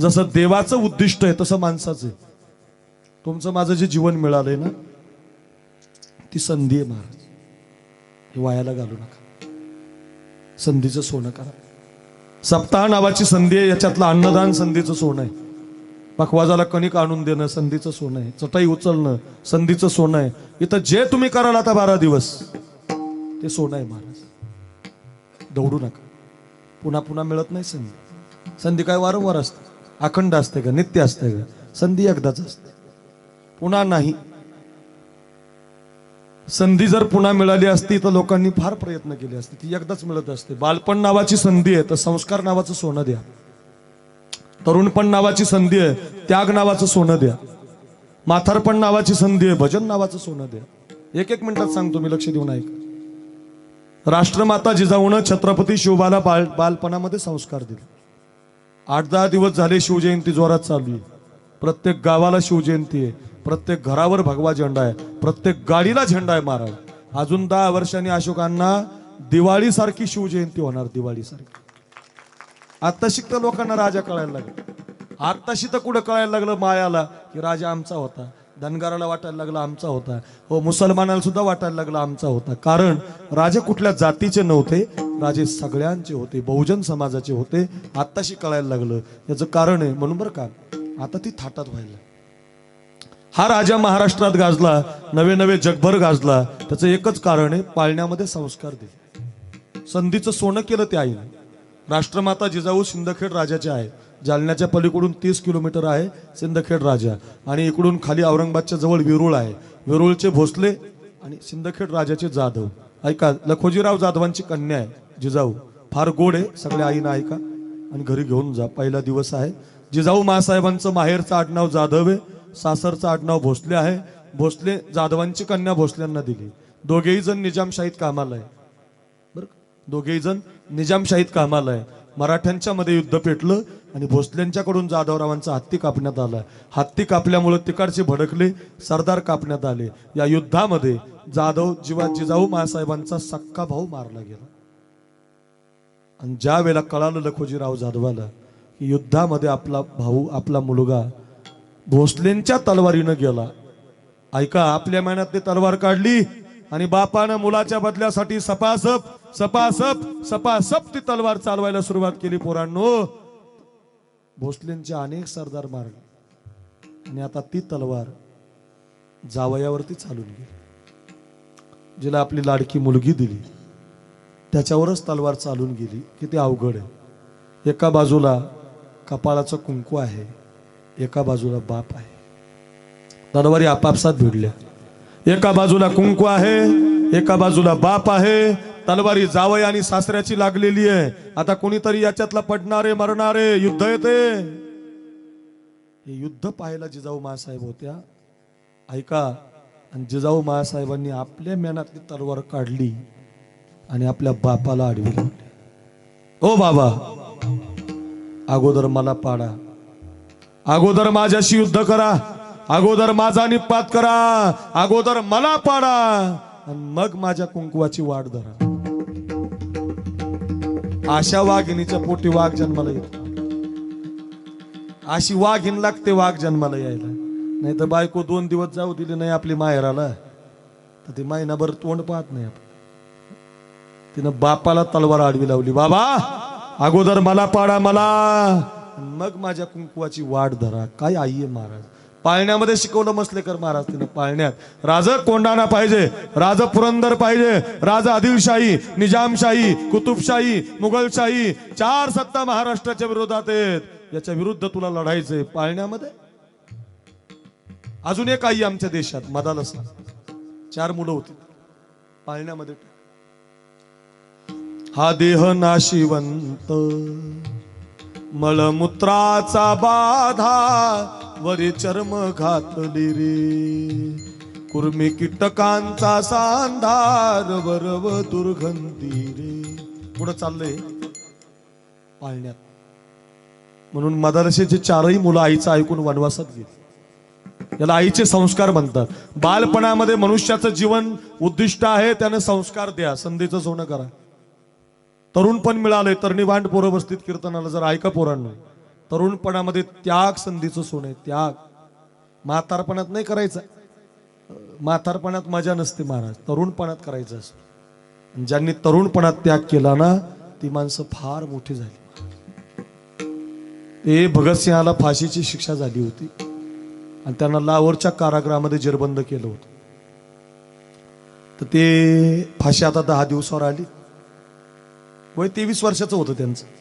जसं देवाचं उद्दिष्ट आहे तसं माणसाचं आहे. तुमचं माझं जे जीवन मिळालंय ना ती संधी आहे महाराज. हे वायाला घालू नका. संधीचं सोनं करा. सप्ताह नावाची संधी आहे याच्यातलं अन्नदान संधीचं सोनं आहे. पखवाजाला कणिक आणून देणं संधीचं सोनं आहे. चटाई उचलणं संधीचं सोनं आहे. इथं जे तुम्ही कराल आता बारा दिवस ते सोनं आहे महाराज. दौडू नका. पुन्हा पुन्हा मिळत नाही संधी. संधी काय वारंवार असते. अखंड असते का? नित्य असते का? संधी एकदाच असते. पुन्हा नाही. संधी जर पुन्हा मिळाली असती तर लोकांनी फार प्रयत्न केले असते. ती एकदाच मिळत असते. बालपण नावाची संधी आहे तर संस्कार नावाचं सोनं द्या. तरुणपण नावाची संधी आहे त्याग नावाचं सोनं द्या. माथारपण नावाची संधी आहे भजन नावाचं सोनं द्या. एक एक मिनिटात सांगतो मी लक्ष देऊन ऐक. राष्ट्रमाता जिजाऊन छत्रपती शिवबाला बाल बालपणामध्ये संस्कार दिले. आठ दहा दिवस झाले शिवजयंती जोरात चालू आहे प्रत्येक गावाला शिवजयंती आहे. प्रत्येक घरावर भगवा झेंडा आहे. प्रत्येक गाडीला झेंडा आहे महाराज. अजून दहा वर्षांनी अशोकांना दिवाळी सारखी शिवजयंती होणार दिवाळी सारखी तर लोकांना राजा कळायला लागला. आत्ताशी तर कुठं कळायला लागलं मायाला की राजा आमचा होता. धनगराला वाटायला लागला आमचा होता. हो मुसलमानाला सुद्धा वाटायला लागला आमचा होता. कारण राजे कुठल्या जातीचे नव्हते राजे सगळ्यांचे होते बहुजन समाजाचे होते. आत्ताशी कळायला लागलं. याचं कारण आहे म्हणून बरं का आता ती थाटात व्हायला. हा राजा महाराष्ट्रात गाजला नवे नवे जगभर गाजला. त्याचं एकच कारण आहे पाळण्यामध्ये संस्कार दिले. संधीचं सोनं केलं त्या आईने. राष्ट्रमाता जिजाऊ सिंदखेड राजाचे आहे जालन्याच्या पलीकडून तीस किलोमीटर आहे सिंदखेड राजा. आणि इकडून खाली औरंगाबादच्या जवळ विरुळ आहे. विरुळचे भोसले आणि सिंदखेड राजाचे जाधव. ऐका लखोजीराव जाधवांची कन्या आहे जिजाऊ. फार गोड आहे सगळ्या आईनं ऐका. आणि घरी घेऊन जा पहिला दिवस आहे. जिजाऊ मासाहेबांचं माहेरचं आडनाव जाधव आहे सासरचं आडनाव भोसले आहे. भोसले जाधवांची कन्या भोसल्यांना दिली. दोघेही जण निजामशाहीत कामाला आहे. बरं दोघेही जण निजामशाहीत कामाला आहे. मराठ्यांच्या मध्ये युद्ध पेटलं आणि भोसल्यांच्याकडून जाधवरावांचा हत्ती कापण्यात आला. हत्ती कापल्यामुळे तिकडचे भडकले सरदार कापण्यात आले. या युद्धामध्ये जाधव जीवा जिजाऊ मासाहेबांचा सक्का भाऊ मारला गेला. आणि ज्या वेळेला कळालं लखोजीराव जाधवाला की युद्धामध्ये आपला भाऊ आपला मुलगा भोसलेंच्या तलवारीनं गेला. ऐका आपल्या मेहनत तलवार काढली आणि बापानं मुलाच्या बदल्यासाठी सपासप सपासप सपासप ती तलवार चालवायला सुरुवात केली पोरांनो. भोसलेंचे अनेक सरदार मारले. आणि आता ती तलवार जावयावरती चालून गेली. जिला आपली लाडकी मुलगी दिली. त्याच्यावरच तलवार चालून गेली. किती अवघड आहे. एका बाजूला कपाळाचं कुंकू आहे. एका बाजूला बाप आहे. तलवारी आपापसात भिडल्या. एका बाजूला कुंकू आहे. एका बाजूला बाप आहे. तलवारी जावई आणि सासऱ्याची लागलेली आहे. आता कोणीतरी याच्यातला पडणारे मरणारे युद्ध येते? हे युद्ध पाहायला जिजाऊ मासाहेब होत्या. ऐका आणि जिजाऊ मासाहेबांनी आपल्या मेनातली तलवार काढली आणि आपल्या बापाला आडवी ओ बाबा अगोदर मला पाडा. अगोदर माझ्याशी युद्ध करा. अगोदर माझा निपात करा. अगोदर मला पाडा. आणि मग माझ्या कुंकुवाची वाट धरा. अशा वाघिणीच्या पोटी वाघ जन्माला येतो. अशी वाघीण लागते वाघ जन्माला यायला. नाही तर बायको दोन दिवस जाऊ दिली नाही आपली माहेराला तर ती महिनाभर तोंड पाहत नाही आपण. तिनं बापाला तलवार आडवी लावली बाबा अगोदर मला पाडा मला. मग माझ्या कुंकुवाची वाट धरा. काय आई आहे महाराज? पाळण्यामध्ये शिकवलं मसलेकर महाराज तिनं पाळण्यात. राज कोंडाणा पाहिजे राज पुरंदर पाहिजे राज आदिलशाही निजामशाही कुतुबशाही मुघलशाही चार सत्ता महाराष्ट्राच्या विरोधात आहेत. याच्या विरुद्ध तुला लढायचंय पाळण्यामध्ये? अजून एक आई आमच्या देशात मदालस चार मुलं होती. पाळण्यामध्ये हा देह नाशिवंत. मळमूत्राचा बाधा वरी चर्म घातली रे. कुर्मी कीटकांचा सांधार वरव दुर्गंधी रे. पुढं चाललंय. पाळण्यात. म्हणून मदरसेचे चारही मुलं आईचं ऐकून वनवासात गेली. याला आईचे संस्कार म्हणतात. बालपणामध्ये मनुष्याचं जीवन उद्दिष्ट आहे त्यानं संस्कार द्या. संधीचं सोनं करा. तरुण पण मिळालंय. तरणी भांड पोरं बसतीत कीर्तनाला जर ऐका पोरांनो. तरुणपणामध्ये त्याग संधीचं सोने आहे त्याग. म्हातारपणात नाही करायचं. म्हातारपणात मजा नसते महाराज तरुणपणात करायचं असतं. आणि ज्यांनी तरुणपणात त्याग केला ना ती माणसं फार मोठी झाली. ते भगतसिंहाला फाशीची शिक्षा झाली होती. आणि त्यांना लाहोरच्या कारागृहामध्ये जेरबंद केलं होतं. तर ते फाशी आता दहा दिवसावर आली. वय तेवीस वर्षाचं होतं त्यांचं.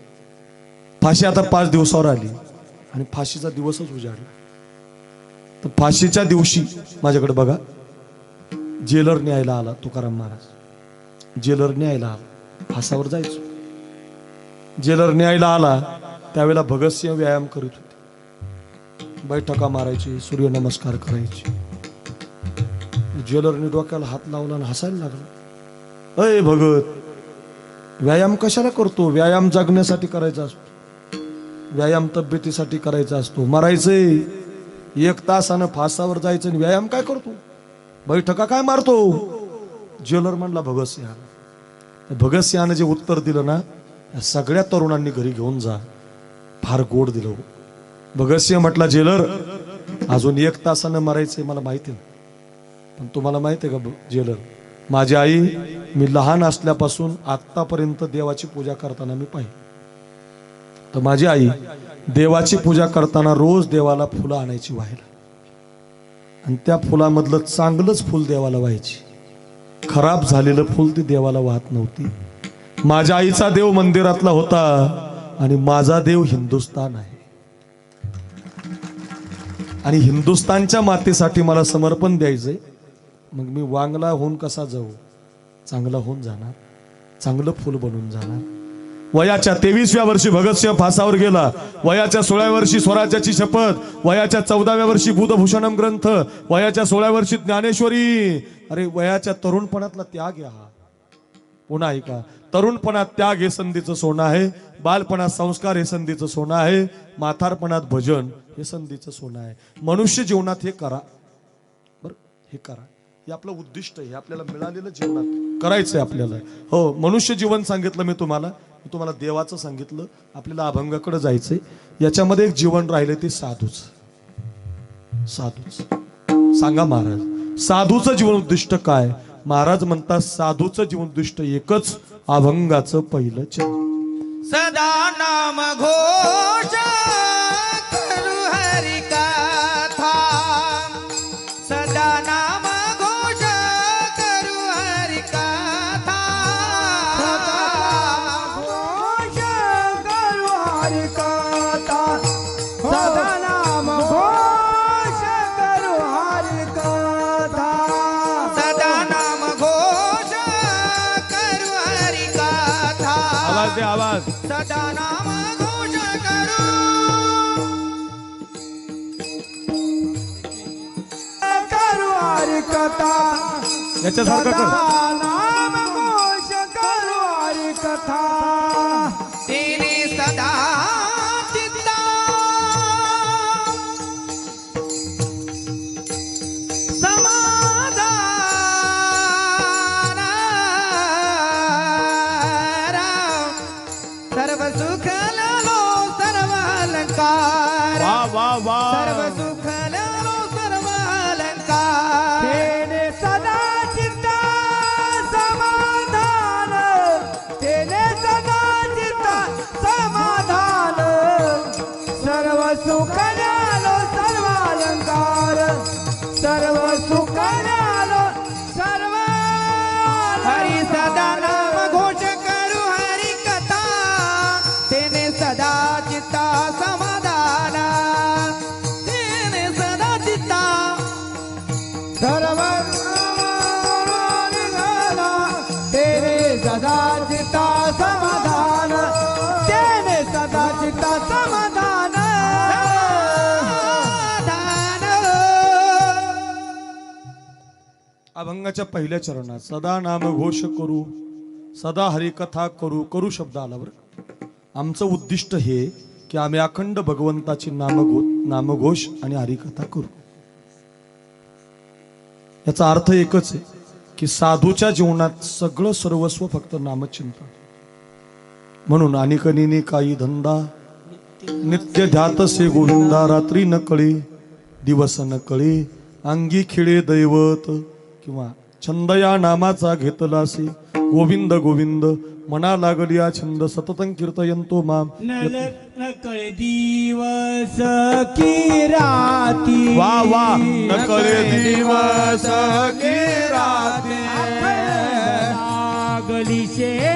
फाशी आता पाच दिवसावर आली. आणि फाशीचा दिवसच उजाडला. तर फाशीच्या दिवशी माझ्याकडे बघा जेलर न्यायला आला तुकाराम महाराज. जेलर न्यायला आला. फासावर जायचो. जेलर न्यायला आला त्यावेळेला भगतसिंह व्यायाम करीत होते. बैठका मारायची सूर्यनमस्कार करायची. ज्वेलरने डोक्याला हात लावला आणि हसायला लागला. अय भगत व्यायाम कशाला करतो? व्यायाम जगण्यासाठी करायचा असतो. व्यायाम तब्येतीसाठी करायचा असतो. मरायचंय. एक तासानं फासावर जायचं आणि व्यायाम काय करतो? बैठका काय मारतो? ज्वेलर म्हणला भगतसिंह भगतसिंहानं जे उत्तर दिलं ना या सगळ्या तरुणांनी घरी घेऊन जा. फार गोड दिलं हो. भगतसिंह म्हटला जेलर अजून एक तासानं मरायचंय मला माहिती नाही. पण तुम्हाला माहिती आहे का जेलर माझी आई मी लहान असल्यापासून आत्तापर्यंत देवाची पूजा करताना मी पाहिली. तर माझी आई देवाची पूजा करताना रोज देवाला फुलं आणायची व्हायला आणि त्या फुलामधलं चांगलंच फुल देवाला व्हायची. खराब झालेलं फुल ती देवाला वाहत नव्हती. माझ्या आईचा देव मंदिरातला होता आणि माझा देव हिंदुस्तान आहे. आणि हिंदुस्तानच्या मातेसाठी मला समर्पण द्यायचंय. मग मी वांगला होऊन कसा जाऊ? चांगला होऊन जाणार. चांगलं फुल बनून जाणार. वयाच्या तेवीसव्या वर्षी भगतसिंह फासावर गेला. वयाच्या सोळ्या वर्षी स्वराज्याची शपथ. वयाच्या चौदाव्या वर्षी बुधभूषणम ग्रंथ. वयाच्या सोळ्या वर्षी ज्ञानेश्वरी. अरे वयाच्या तरुणपणातला त्याग हा. पुन्हा ऐका. तरुणपणात त्याग हे संधीचं सोनं आहे. बालपणात संस्कार हे संधीचं सोनं आहे. माथारपणात भजन हे संधीचं सोनं आहे. मनुष्य जीवनात हे करा. बर हे करा. हे आपलं उद्दिष्ट आहे. हे आपल्याला मिळालेलं जीवनात करायचं आहे आपल्याला. हो मनुष्य जीवन सांगितलं मी तुम्हाला. मी तुम्हाला देवाचं सांगितलं आपल्याला अभंगाकडे जायचंय. याच्यामध्ये एक जीवन राहिलं ते साधूच. साधूच. सांगा महाराज साधूचं जीवन उद्दिष्ट काय? महाराज म्हणतात साधूचं जीवन उद्दिष्ट एकच अभंगाचं पहिलं चरण. सदा नाम घोष. कथा याच्यासारखं कर. नाम कथा. अभंगाच्या पहिल्या चरणात सदा नाम घोष करू सदा हरिकथा करू करू शब्द आल्यावर आमचं उद्दिष्ट हे की आम्ही अखंड भगवंताची नामघो नामघोष आणि हरिकथा करू. याचा अर्थ एकच आहे की साधूच्या जीवनात सगळं सर्वस्व फक्त नामचिंतन. म्हणून अनिकनिनी काही धंदा नित्य ध्यातसे गोविंदा रात्री न कळी दिवस न कळी अंगी खिळे दैवत किंवा छंद या नामाचा घेतलासे गोविंद गोविंद मना लागली या छंद. सततं कीर्तयंतो माम. नकळ दिवस की राती. वा वा. नकळे दिवस की राती. लागली शे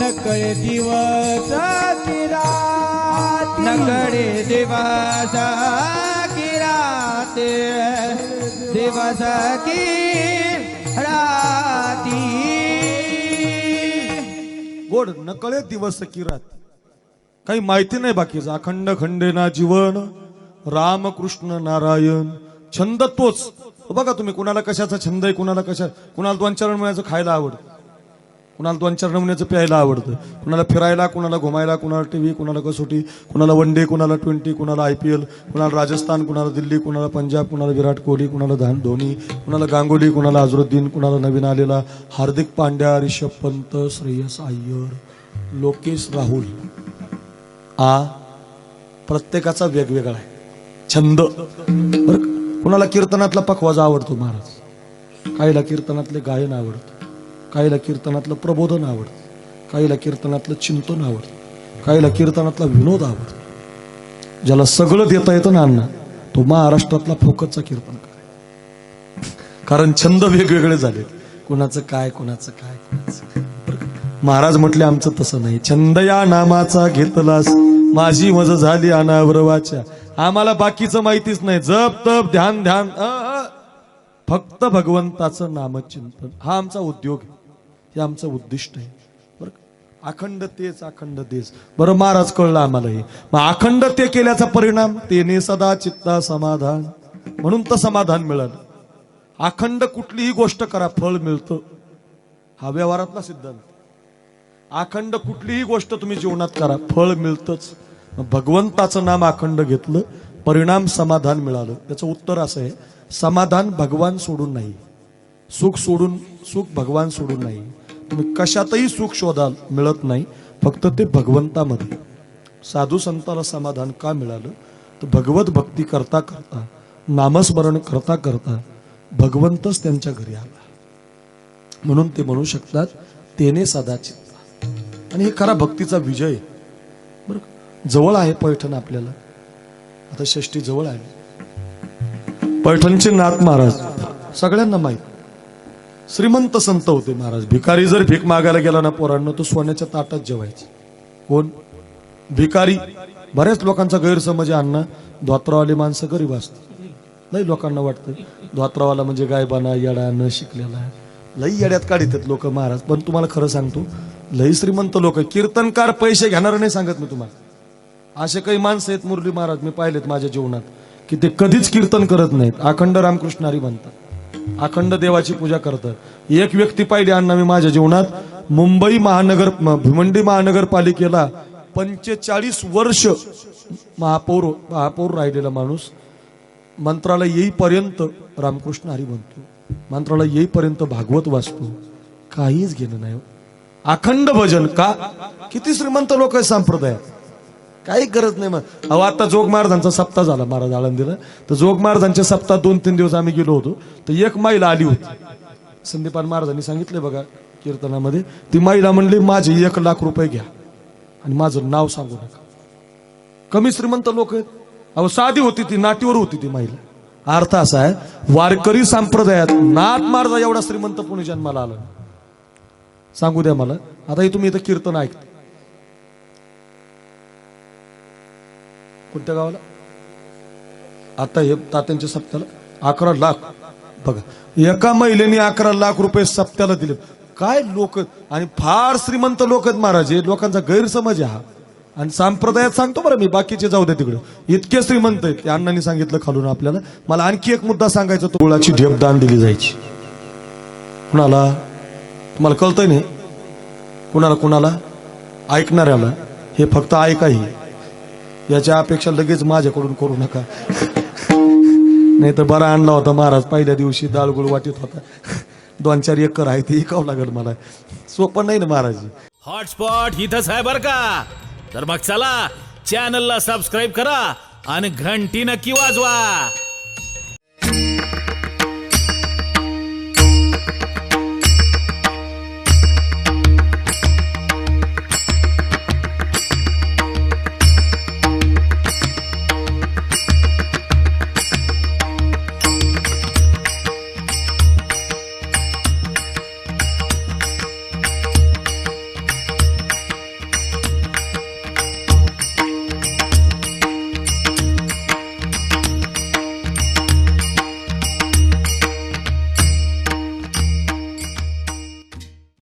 नकळे दिवस की राती? नकळे दिवस की दिवस की राती? गोड नकळे दिवस की रात? काही माहिती नाही बाकीचं. अखंड खंडेना जीवन रामकृष्ण नारायण छंद तोच. बघा तुम्ही कुणाला कशाचा छंद आहे कुणाला कशा कुणाला दोन चार मिळायचं खायला आवडतं. कुणाला दोन चार नमुन्याचं प्यायला आवडतं. कुणाला फिरायला कुणाला घुमायला कुणाला टी व्ही कुणाला कसोटी कुणाला वन डे कुणाला ट्वेंटी कुणाला आय पी एल कुणाला राजस्थान कुणाला दिल्ली कुणाला पंजाब कुणाला विराट कोहली कुणाला धान धोनी कुणाला गांगुली कुणाला अजरुद्दीन कुणाला नवीन आलेला हार्दिक पांड्या रिषभ पंत श्रेयस अय्यर लोकेश राहुल. आ प्रत्येकाचा वेगवेगळा आहे. छंद. बरं कुणाला कीर्तनातला पखवाजा आवडतो महाराज? काहीला कीर्तनातले गायन आवडतं. काहीला कीर्तनातलं प्रबोधन आवडतं काहीला कीर्तनातलं चिंतन आवडतं काहीला कीर्तनातला विनोद आवडतो. ज्याला सगळं देता येतं ना अण्णा तो महाराष्ट्रातला फोकसचा कीर्तन कारण छंद वेगवेगळे झाले कुणाचं काय कुणाचं काय महाराज म्हटले आमचं तसं नाही. छंद या नामाचा घेतलास. माझी मज झाली अनावरवाच्या. आम्हाला बाकीचं माहितीच नाही. जप तप ध्यान ध्यान फक्त भगवंताचं नामचिंतन. हा आमचा उद्योग आहे. हे आमचं उद्दिष्ट आहे. बरं अखंड तेच अखंड तेच. बरं महाराज कळलं आम्हाला हे. मग अखंड ते केल्याचा परिणाम तेने सदा चित्ता समाधान. म्हणून तर समाधान मिळालं. अखंड कुठलीही गोष्ट करा फळ मिळतं. हा व्यवहारातला सिद्धांत. अखंड कुठलीही गोष्ट तुम्ही जीवनात करा फळ मिळतंच. भगवंताचं नाम अखंड घेतलं परिणाम समाधान मिळालं. त्याचं उत्तर असं आहे समाधान भगवान सोडून नाही. सुख सोडून सुख भगवान सोडून नाही. तुम्ही कशातही सुख शोधाल मिळत नाही. फक्त ते भगवंतामध्ये. साधू संताला समाधान का मिळालं? तर भगवत भक्ती करता करता नामस्मरण करता करता भगवंतच त्यांच्या घरी आला. म्हणून ते म्हणू शकतात तेने सदा आणि हे खरा भक्तीचा विजय. बरं जवळ आहे पैठण आपल्याला. आता षष्टी जवळ आहे पैठणचे नाथ महाराज सगळ्यांना माहीत. श्रीमंत संत होते महाराज. भिकारी जर भीक मागायला गेला ना पोरांना तो सोन्याच्या ताटात जेवायचे. कोण? भिकारी. बऱ्याच लोकांचा गैरसमज आहे अण्णा. धोत्रावाली माणसं गरीब असतात. लई लोकांना वाटतं. धोत्रावाला म्हणजे गायबाना येडा न शिकलेला. लई येड्यात काढितात लोक महाराज. पण तुम्हाला खरं सांगतो लई श्रीमंत लोक कीर्तनकार पैसे घेणार नाही सांगत मी तुम्हाला. असे काही माणसं आहेत मुरली महाराज मी पाहिलेत माझ्या जीवनात की ते कधीच कीर्तन करत नाहीत. अखंड रामकृष्ण हरी म्हणतात. अखंड देवाची पूजा करतात. एक व्यक्ती पाहिली अण्णा मी माझ्या जीवनात मुंबई महानगर भिमंडी भिवंडी महानगरपालिकेला पंचेचाळीस वर्ष महापौर महापौर राहिलेला माणूस मंत्रालय येईपर्यंत रामकृष्ण हरी म्हणतो. मंत्रालय येईपर्यंत भागवत वाचतो. काहीच घेणं नाही हो. अखंड भजन का? किती श्रीमंत लोक आहे संप्रदायात. काही गरज नाही मग अहो आता जोग महाराजांचा सप्ताह झाला महाराज आळंदीला. तर जोग महाराजांच्या सप्ताह दोन तीन दिवस आम्ही गेलो होतो. तर एक महिला आली होती. संदीपान महाराजांनी सांगितले बघा कीर्तनामध्ये. ती महिला म्हणली माझे एक लाख रुपये घ्या आणि माझं नाव सांगू नका. कमी श्रीमंत लोक आहेत. अहो साधी होती ती नाटीवर होती ती महिला. अर्थ असा आहे वारकरी संप्रदायात नाथ महाराजा एवढा श्रीमंत पुणे जन्माला आला सांगू द्या मला. आता तुम्ही इथं कीर्तन ऐकता. कोणत्या गावाला? आता हे तात्यांच्या सप्त्याला. अकरा लाख. बघा एका महिलेने अकरा लाख रुपये सप्त्याला दिले. काय लोक आणि फार श्रीमंत लोक आहेत महाराज. हे लोकांचा गैरसमज आहे हा. आणि संप्रदायात सांगतो बरं मी बाकीचे जाऊ दे तिकडे. इतके श्रीमंत आहेत. ते अण्णांनी सांगितलं खालून आपल्याला. मला आणखी एक मुद्दा सांगायचा तो गुळाची ढेप दान दिली जायची. कुणाला? तुम्हाला कळतंय नाही? कुणाला कुणाला? ऐकणाऱ्याला. हे फक्त ऐकाही याच्या अपेक्षा लगेच माझ्याकडून करू नका. नाही तर बरा आणला होता महाराज पहिल्या दिवशी दाळगुळ वाटीत होता. दोन चार एकर आहे ते ऐकावं लागेल मला. सोपं नाही ना महाराज. हॉटस्पॉट इथंच आहे बर का? तर मग चला चॅनलला सबस्क्राईब करा आणि घंटी नक्की वाजवा.